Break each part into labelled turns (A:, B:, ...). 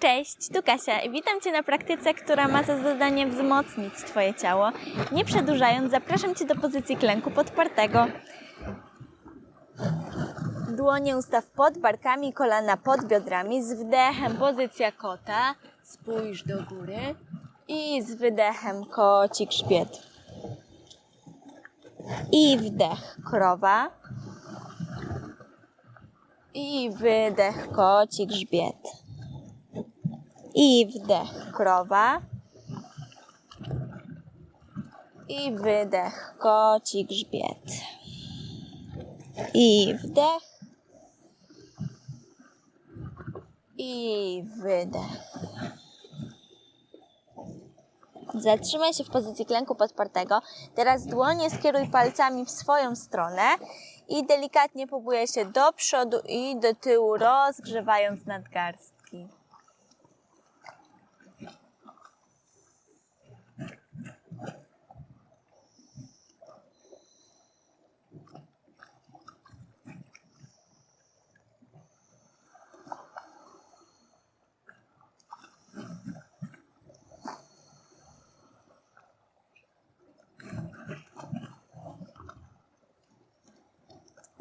A: Cześć, tu Kasia witam Cię na praktyce, która ma za zadanie wzmocnić Twoje ciało. Nie przedłużając, zapraszam Cię do pozycji klęku podpartego. Dłonie ustaw pod barkami, kolana pod biodrami. Z wdechem pozycja kota. Spójrz do góry. I z wydechem kocik grzbiet. I wdech krowa. I wydech kocik grzbiet. I wdech krowa. I wydech koci grzbiet. I wdech. I wydech. Zatrzymaj się w pozycji klęku podpartego. Teraz dłonie skieruj palcami w swoją stronę i delikatnie pobujaj się do przodu i do tyłu, rozgrzewając nadgarstki.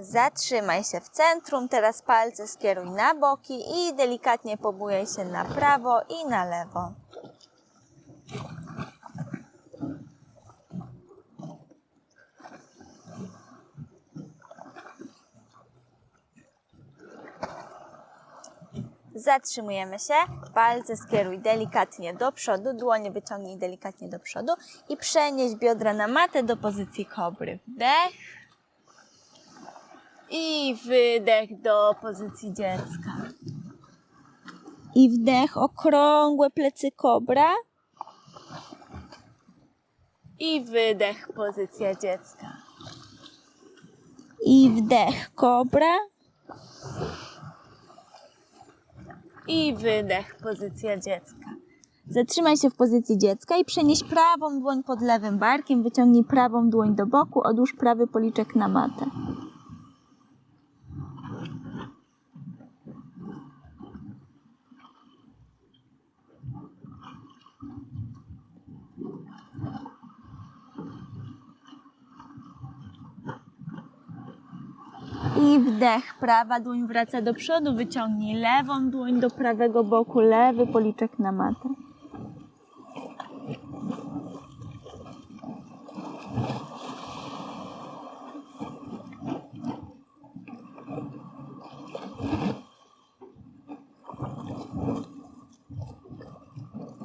A: Zatrzymaj się w centrum, teraz palce skieruj na boki i delikatnie pobujaj się na prawo i na lewo. Zatrzymujemy się, palce skieruj delikatnie do przodu, dłonie wyciągnij delikatnie do przodu i przenieś biodra na matę do pozycji kobry. Wdech. I wydech do pozycji dziecka. I wdech, okrągłe plecy kobra. I wydech, pozycja dziecka. I wdech, kobra. I wydech, pozycja dziecka. Zatrzymaj się w pozycji dziecka i przenieś prawą dłoń pod lewym barkiem. Wyciągnij prawą dłoń do boku, odłóż prawy policzek na matę. I wdech, prawa dłoń wraca do przodu, wyciągnij lewą dłoń do prawego boku, lewy policzek na matę.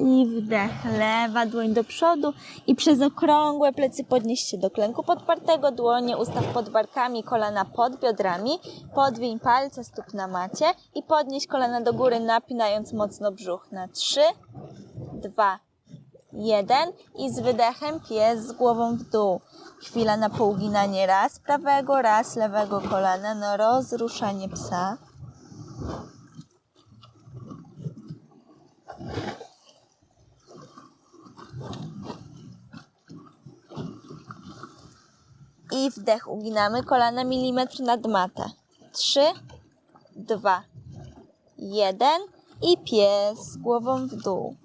A: I wdech, lewa dłoń do przodu i przez okrągłe plecy podnieś się do klęku podpartego, dłonie ustaw pod barkami, kolana pod biodrami, podwiń palce stóp na macie i podnieś kolana do góry, napinając mocno brzuch na 3, 2, 1 i z wydechem pies z głową w dół. Chwila na pouginanie raz prawego, raz lewego kolana, na rozruszanie psa. I wdech uginamy kolana milimetr nad matę. Trzy, dwa, jeden i pies głową w dół.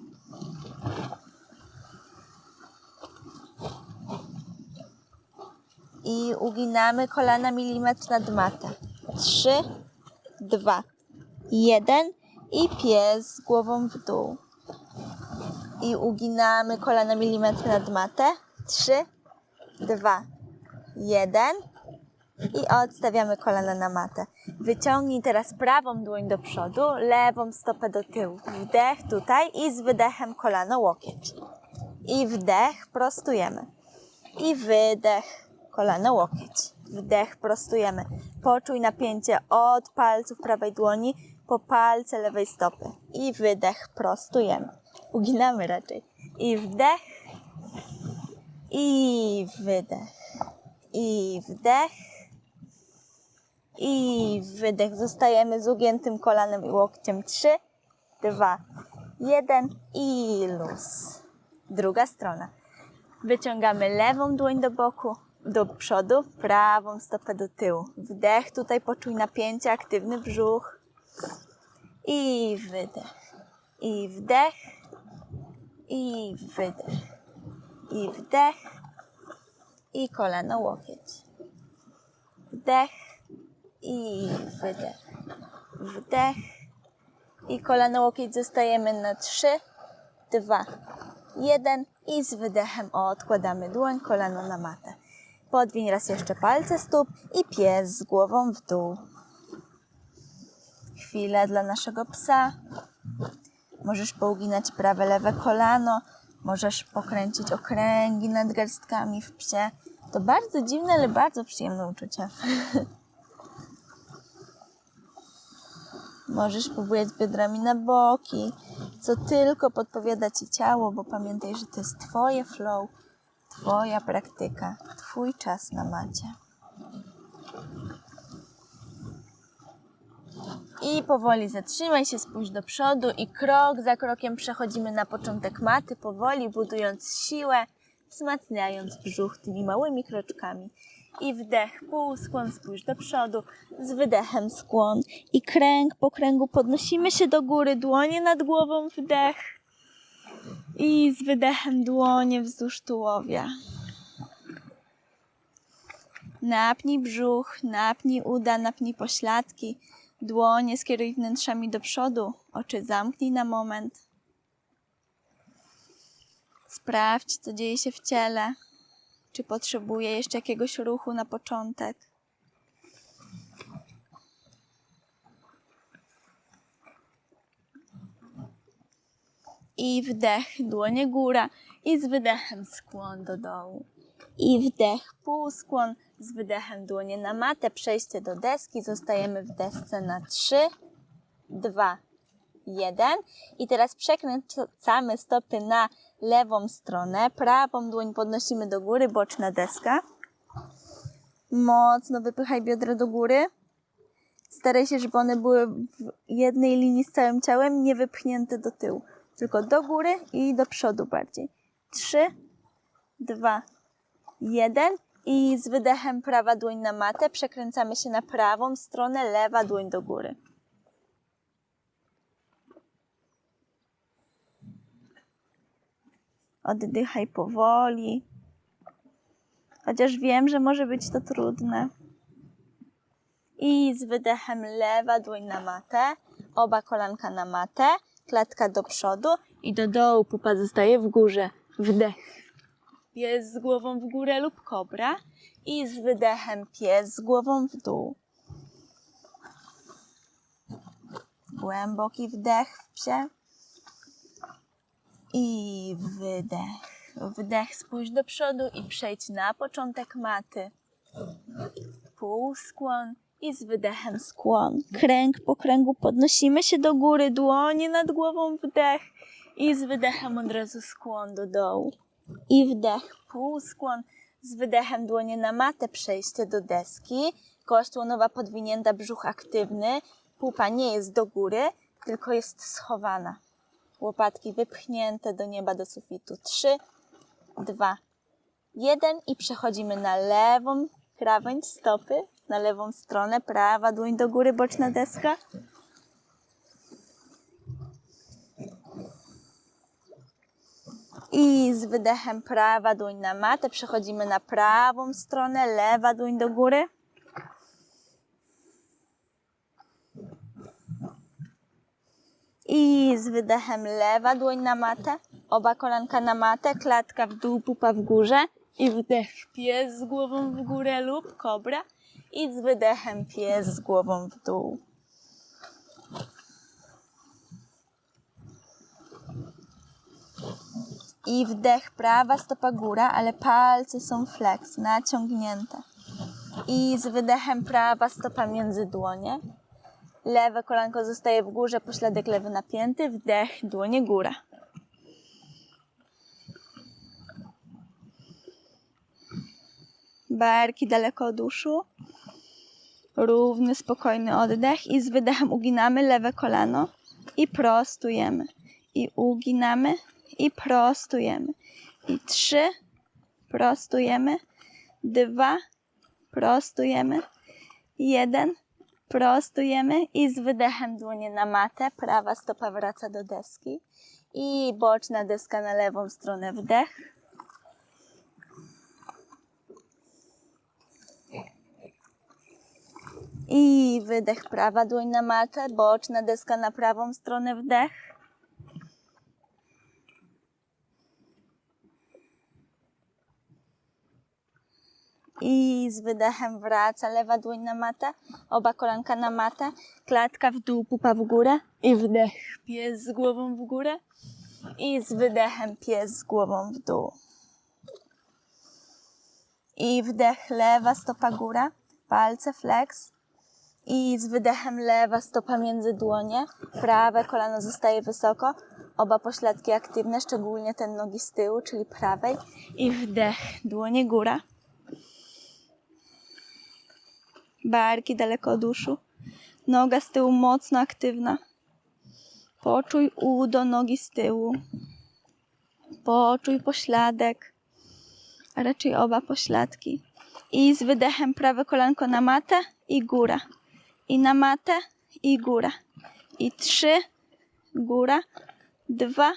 A: I uginamy kolana milimetr nad matę. Trzy, dwa, jeden i pies głową w dół. I uginamy kolana milimetr nad matę. Trzy, dwa, jeden i odstawiamy kolana na matę. Wyciągnij teraz prawą dłoń do przodu, lewą stopę do tyłu. Wdech tutaj i z wydechem kolano łokieć. I wdech, prostujemy. I wydech, kolano łokieć. Wdech, prostujemy. Poczuj napięcie od palców prawej dłoni po palce lewej stopy. I wydech, prostujemy. Uginamy raczej. I wdech, i wydech i wdech i wydech. Zostajemy z ugiętym kolanem i łokciem. 3, 2, 1 i luz. Druga strona. Wyciągamy lewą dłoń do boku, do przodu, prawą stopę do tyłu. Wdech, tutaj poczuj napięcie, aktywny brzuch i wydech. I wdech. I wydech. I wdech. I kolano łokieć. Wdech. I wydech. Wdech. I kolano łokieć zostajemy na trzy, dwa, jeden i z wydechem odkładamy dłoń, kolano na matę. Podwiń raz jeszcze palce stóp i pies z głową w dół. Chwilę dla naszego psa. Możesz pouginać prawe, lewe kolano. Możesz pokręcić okręgi nad garstkami w psie. To bardzo dziwne, ale bardzo przyjemne uczucie. Możesz pobujać biodrami na boki, co tylko podpowiada ci ciało, bo pamiętaj, że to jest twoje flow, twoja praktyka, twój czas na macie. I powoli zatrzymaj się, spójrz do przodu i krok za krokiem przechodzimy na początek maty, powoli budując siłę, wzmacniając brzuch tymi małymi kroczkami. I wdech, półskłon, spójrz do przodu, z wydechem skłon. I kręg po kręgu podnosimy się do góry, dłonie nad głową, wdech. I z wydechem dłonie wzdłuż tułowia. Napnij brzuch, napnij uda, napnij pośladki. Dłonie skieruj wnętrzami do przodu, oczy zamknij na moment. Sprawdź, co dzieje się w ciele. Czy potrzebuje jeszcze jakiegoś ruchu na początek? I wdech, dłonie góra i z wydechem skłon do dołu. I wdech, półskłon, z wydechem dłonie na matę, przejście do deski. Zostajemy w desce na 3, 2, 1. I teraz przekręcamy stopy na lewą stronę. Prawą dłoń podnosimy do góry, boczna deska. Mocno wypychaj biodra do góry. Staraj się, żeby one były w jednej linii z całym ciałem, nie wypchnięte do tyłu. Tylko do góry i do przodu bardziej. 3, 2, 1. I z wydechem prawa dłoń na matę przekręcamy się na prawą stronę, lewa dłoń do góry. Oddychaj powoli. Chociaż wiem, że może być to trudne. I z wydechem lewa dłoń na matę, oba kolanka na matę, klatka do przodu i do dołu, pupa zostaje w górze. Wdech. Pies z głową w górę lub kobra i z wydechem pies z głową w dół. Głęboki wdech w psie i wydech. Wdech, spójrz do przodu i przejdź na początek maty. Półskłon i z wydechem skłon. Kręg po kręgu podnosimy się do góry, dłonie nad głową, wdech i z wydechem od razu skłon do dołu. I wdech, półskłon, z wydechem dłonie na matę, przejście do deski. Kość łonowa podwinięta, brzuch aktywny. Pupa nie jest do góry, tylko jest schowana. Łopatki wypchnięte do nieba, do sufitu. Trzy, dwa, jeden i przechodzimy na lewą krawędź stopy, na lewą stronę, prawa dłoń do góry, boczna deska. I z wydechem prawa dłoń na matę przechodzimy na prawą stronę, lewa dłoń do góry. I z wydechem lewa dłoń na matę, oba kolanka na matę, klatka w dół, pupa w górze. I wdech pies z głową w górę lub kobra. I z wydechem pies z głową w dół. I wdech prawa stopa góra, ale palce są flex, naciągnięte. I z wydechem prawa stopa między dłonie. Lewe kolanko zostaje w górze, pośladek lewy napięty, wdech, dłonie góra. Barki daleko od uszu. Równy, spokojny oddech i z wydechem uginamy lewe kolano i prostujemy. I uginamy i prostujemy. I trzy, prostujemy. Dwa, prostujemy. Jeden, Prostujemy i z wydechem dłonie na matę. Prawa stopa wraca do deski. I boczna deska na lewą stronę wdech. I wydech prawa dłoń na matę, boczna deska na prawą stronę wdech. I z wydechem wraca lewa dłoń na matę, oba kolanka na matę, klatka w dół, pupa w górę i wdech, pies z głową w górę i z wydechem pies z głową w dół. I wdech, lewa stopa góra, palce flex i z wydechem lewa stopa między dłonie, prawe kolano zostaje wysoko, oba pośladki aktywne, szczególnie ten nogi z tyłu, czyli prawej i wdech, dłonie góra. Barki daleko od uszu. Noga z tyłu mocno aktywna. Poczuj udo nogi z tyłu. Poczuj pośladek, a raczej oba pośladki. I z wydechem prawe kolanko na matę i góra. I na matę i góra. I trzy, góra, dwa,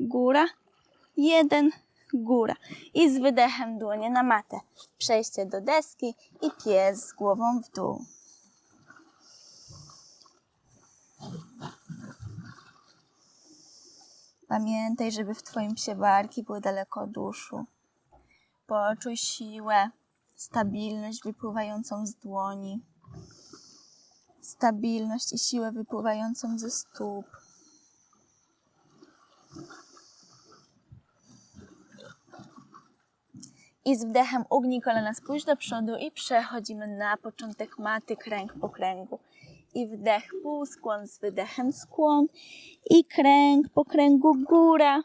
A: góra, jeden, góra. I z wydechem dłonie na matę. Przejście do deski i pies z głową w dół. Pamiętaj, żeby w Twoim psie barki były daleko od uszu. Poczuj siłę, stabilność wypływającą z dłoni. Stabilność i siłę wypływającą ze stóp. I z wdechem ugnij kolana, spójrz do przodu i przechodzimy na początek maty, kręg po kręgu. I wdech, półskłon, z wydechem skłon. I kręg po kręgu góra.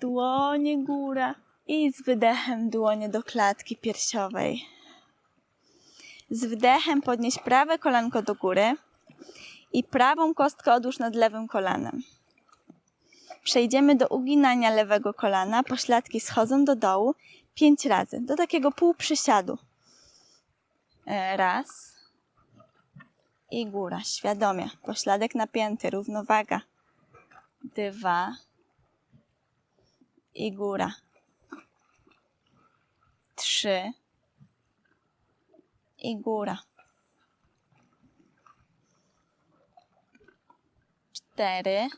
A: Dłonie góra. I z wydechem dłonie do klatki piersiowej. Z wdechem podnieś prawe kolanko do góry i prawą kostkę odłóż nad lewym kolanem. Przejdziemy do uginania lewego kolana. Pośladki schodzą do dołu pięć razy, do takiego półprzysiadu. E, Raz i góra, świadomie. Pośladek napięty, równowaga. Dwa i góra. Trzy i góra. Cztery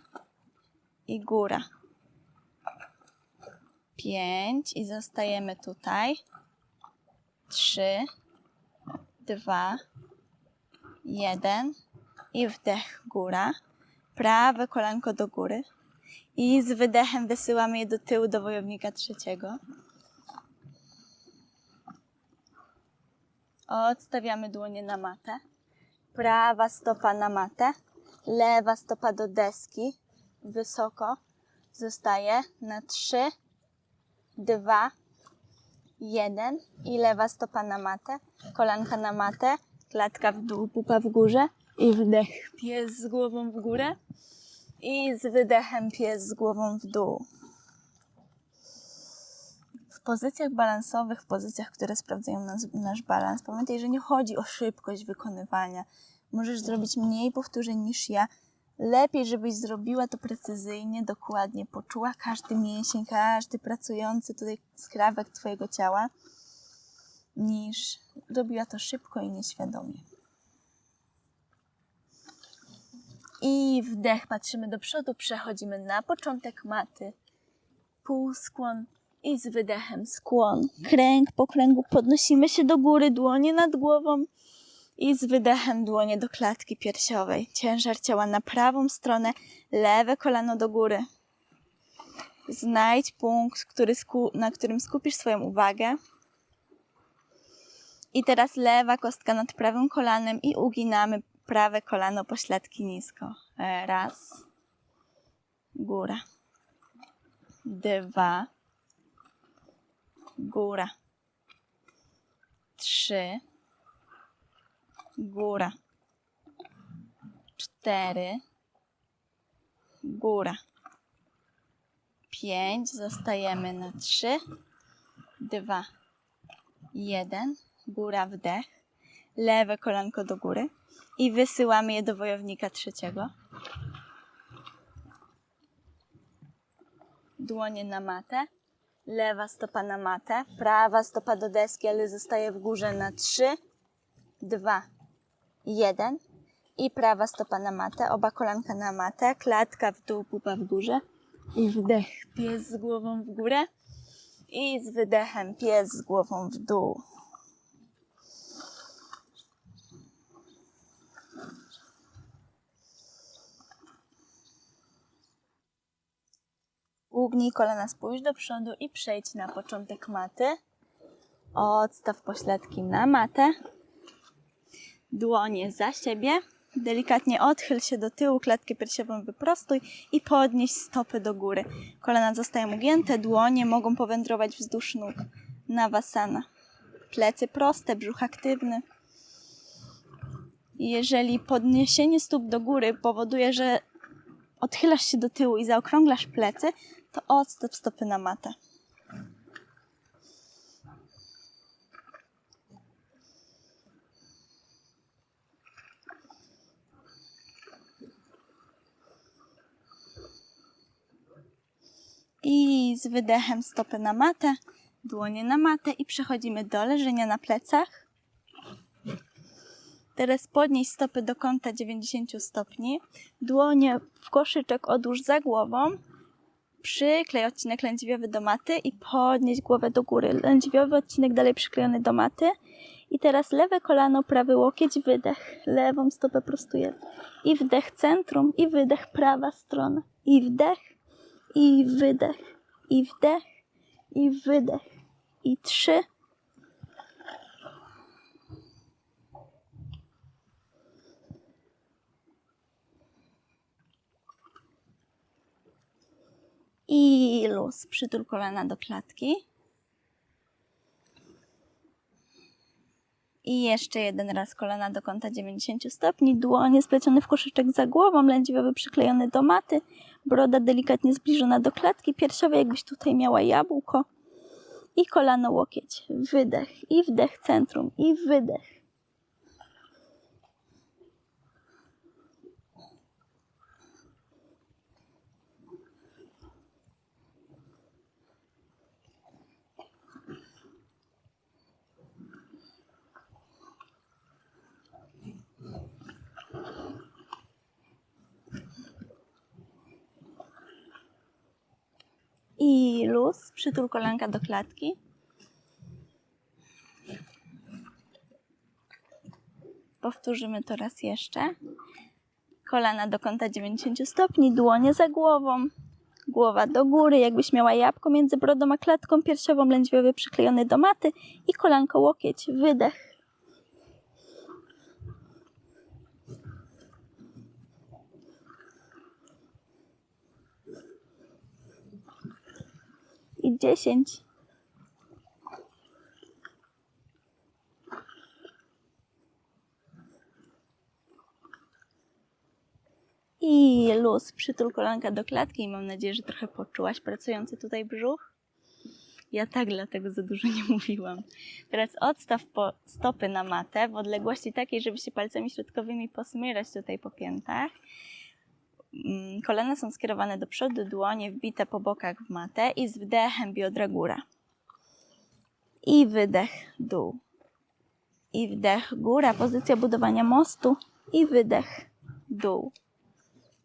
A: i góra. Pięć i zostajemy tutaj. Trzy, dwa, jeden i wdech góra. Prawe kolanko do góry. I z wydechem wysyłamy je do tyłu do wojownika trzeciego. Odstawiamy dłonie na matę. Prawa stopa na matę. Lewa stopa do deski. Wysoko. Zostaje na trzy, dwa, jeden i lewa stopa na matę, kolanka na matę, klatka w dół, pupa w górze i wdech, pies z głową w górę i z wydechem pies z głową w dół. W pozycjach balansowych, w pozycjach, które sprawdzają nas, nasz balans, pamiętaj, że nie chodzi o szybkość wykonywania. Możesz zrobić mniej powtórzeń niż ja, lepiej, żebyś zrobiła to precyzyjnie, dokładnie, poczuła każdy mięsień, każdy pracujący tutaj skrawek Twojego ciała, niż robiła to szybko i nieświadomie. I wdech, patrzymy do przodu, przechodzimy na początek maty, półskłon i z wydechem skłon. Kręg po kręgu podnosimy się do góry, dłonie nad głową i z wydechem dłonie do klatki piersiowej. Ciężar ciała na prawą stronę, lewe kolano do góry. Znajdź punkt, który na którym skupisz swoją uwagę. I teraz lewa kostka nad prawym kolanem i uginamy prawe kolano pośladki nisko. Raz. Góra. Dwa. Góra. Trzy góra. Cztery, góra. Pięć, zostajemy na trzy, dwa, jeden, góra, wdech. lewe kolanko do góry. I wysyłamy je do wojownika trzeciego. Dłonie na matę, lewa stopa na matę, prawa stopa do deski, ale zostaje w górze na 3, 2, 1 i prawa stopa na matę, oba kolanka na matę, klatka w dół, pupa w górze i wdech, pies z głową w górę i z wydechem pies z głową w dół. Ugnij kolana, spójrz do przodu i przejdź na początek maty. Odstaw pośladki na matę. Dłonie za siebie. Delikatnie odchyl się do tyłu, klatkę piersiową wyprostuj i podnieś stopy do góry. Kolana zostają ugięte, dłonie mogą powędrować wzdłuż nóg. Nawasana. Plecy proste, brzuch aktywny. Jeżeli podniesienie stóp do góry powoduje, że odchylasz się do tyłu i zaokrąglasz plecy, to odstaw stopy na matę. I z wydechem stopy na matę, dłonie na matę i przechodzimy do leżenia na plecach. Teraz podnieś stopy do kąta 90 stopni. Dłonie w koszyczek odłóż za głową. Przyklej odcinek lędźwiowy do maty i podnieś głowę do góry. Lędźwiowy odcinek dalej przyklejony do maty. I teraz lewe kolano, prawy łokieć, wydech. Lewą stopę prostujemy. I wdech centrum, i wydech prawa strona. I wdech, i wydech, i wdech, i wydech. I trzy, I luz. Przytul kolana do klatki. I jeszcze jeden raz kolana do kąta 90 stopni. Dłonie splecione w koszyczek za głową, lędźwiowy przyklejony do maty. Broda delikatnie zbliżona do klatki piersiowej, jakbyś tutaj miała jabłko. I kolano łokieć. Wydech i wdech centrum. I wydech. I luz. Przytul kolanka do klatki. Powtórzymy to raz jeszcze. Kolana do kąta 90 stopni, dłonie za głową, głowa do góry, jakbyś miała jabłko między brodą a klatką piersiową, lędźwiowy przyklejony do maty i kolanko łokieć, wydech. I dziesięć. I luz, przytul kolanka do klatki i mam nadzieję, że trochę poczułaś pracujący tutaj brzuch. Ja tak dlatego za dużo nie mówiłam. Teraz odstaw stopy na matę w odległości takiej, żeby się palcami środkowymi posmyrać tutaj po piętach. Mm, Kolana są skierowane do przodu, dłonie wbite po bokach w matę i z wdechem biodra góra. I wydech dół. I wdech góra, pozycja budowania mostu. I wydech dół.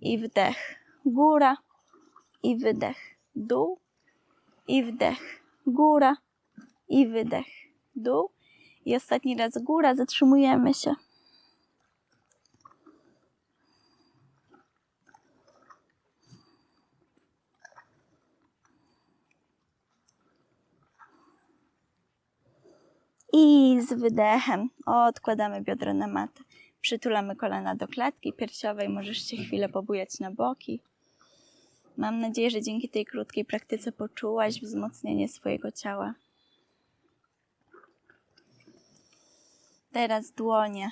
A: I wdech góra. I wydech dół. I wdech góra. I wydech dół. I ostatni raz góra, zatrzymujemy się. I z wydechem odkładamy biodra na matę. Przytulamy kolana do klatki piersiowej. Możesz się chwilę pobujać na boki. Mam nadzieję, że dzięki tej krótkiej praktyce poczułaś wzmocnienie swojego ciała. Teraz dłonie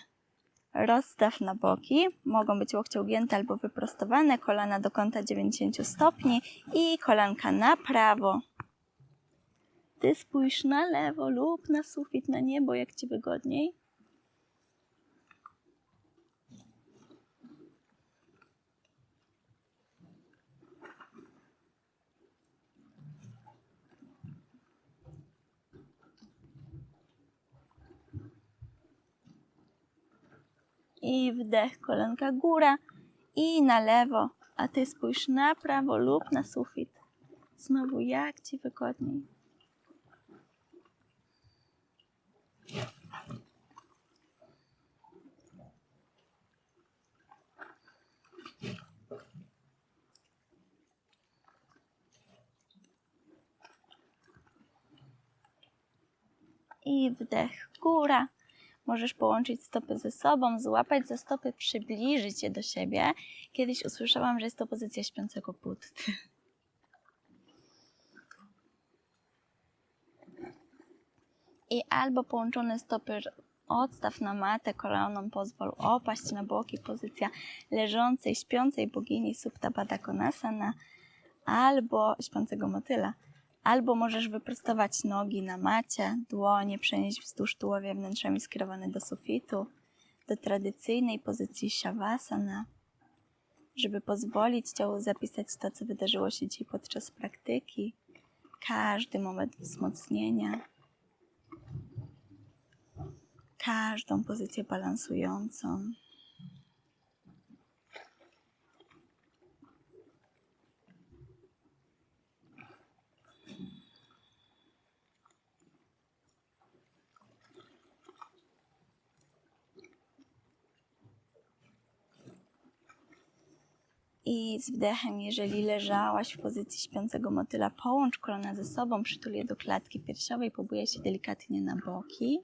A: rozstaw na boki. Mogą być łokcie ugięte albo wyprostowane. Kolana do kąta 90 stopni i kolanka na prawo. Ty spójrz na lewo lub na sufit, na niebo, jak ci wygodniej. i wdech, kolanka góra i na lewo, a ty spójrz na prawo lub na sufit. Znowu jak ci wygodniej. I wdech, góra. Możesz połączyć stopy ze sobą, złapać za stopy, przybliżyć je do siebie. Kiedyś usłyszałam, że jest to pozycja śpiącego Buddy. I albo połączone stopy odstaw na matę kolaną, pozwól opaść na boki, pozycja leżącej, śpiącej bogini Supta Baddha Konasana, albo śpiącego motyla. Albo możesz wyprostować nogi na macie, dłonie przenieść wzdłuż tułowia wnętrzami skierowane do sufitu, do tradycyjnej pozycji Shavasana, żeby pozwolić ciału zapisać to, co wydarzyło się dzisiaj podczas praktyki, każdy moment wzmocnienia, każdą pozycję balansującą. I z wdechem, jeżeli leżałaś w pozycji śpiącego motyla, połącz kolana ze sobą, przytul je do klatki piersiowej, pobujaj się delikatnie na boki.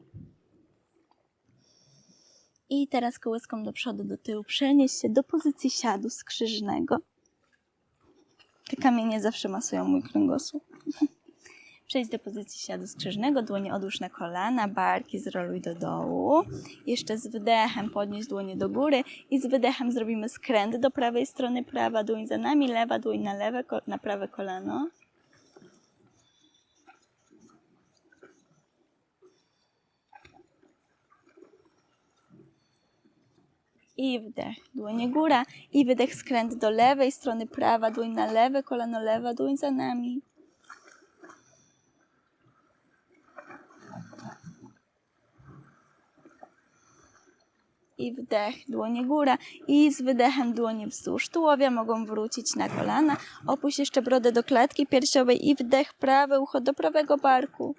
A: I teraz kołyską do przodu, do tyłu przenieś się do pozycji siadu skrzyżnego. Te kamienie zawsze masują mój kręgosłup. Przejdź do pozycji siadu skrzyżnego, dłonie odłóż na kolana, barki zroluj do dołu. Jeszcze z wdechem podnieś dłonie do góry i z wydechem zrobimy skręt do prawej strony, prawa dłoń za nami, lewa dłoń na lewe, na prawe kolano. I wdech, dłonie góra. I wydech, skręt do lewej strony, prawa dłoń na lewe kolano, lewa dłoń za nami. i wdech, dłonie góra i z wydechem dłonie wzdłuż tułowia mogą wrócić na kolana. Opuść jeszcze brodę do klatki piersiowej i wdech, prawe ucho do prawego barku.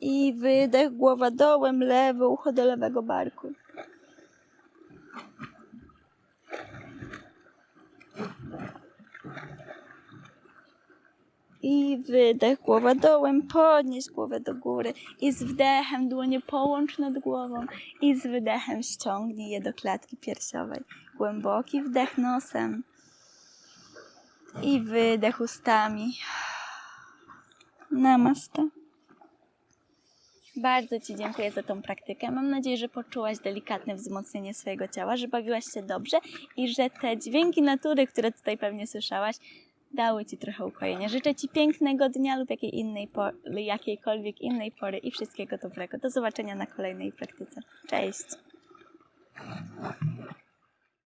A: I wydech, głowa dołem, lewe ucho do lewego barku. I wydech, głowa dołem, podnieś głowę do góry. I z wdechem dłonie połącz nad głową. I z wydechem ściągnij je do klatki piersiowej. Głęboki wdech nosem. I wydech ustami. Namaste. Bardzo Ci dziękuję za tą praktykę. Mam nadzieję, że poczułaś delikatne wzmocnienie swojego ciała, że bawiłaś się dobrze i że te dźwięki natury, które tutaj pewnie słyszałaś, dały Ci trochę ukojenia. Życzę Ci pięknego dnia lub jakiej innej jakiejkolwiek innej pory i wszystkiego dobrego. Do zobaczenia na kolejnej praktyce. Cześć!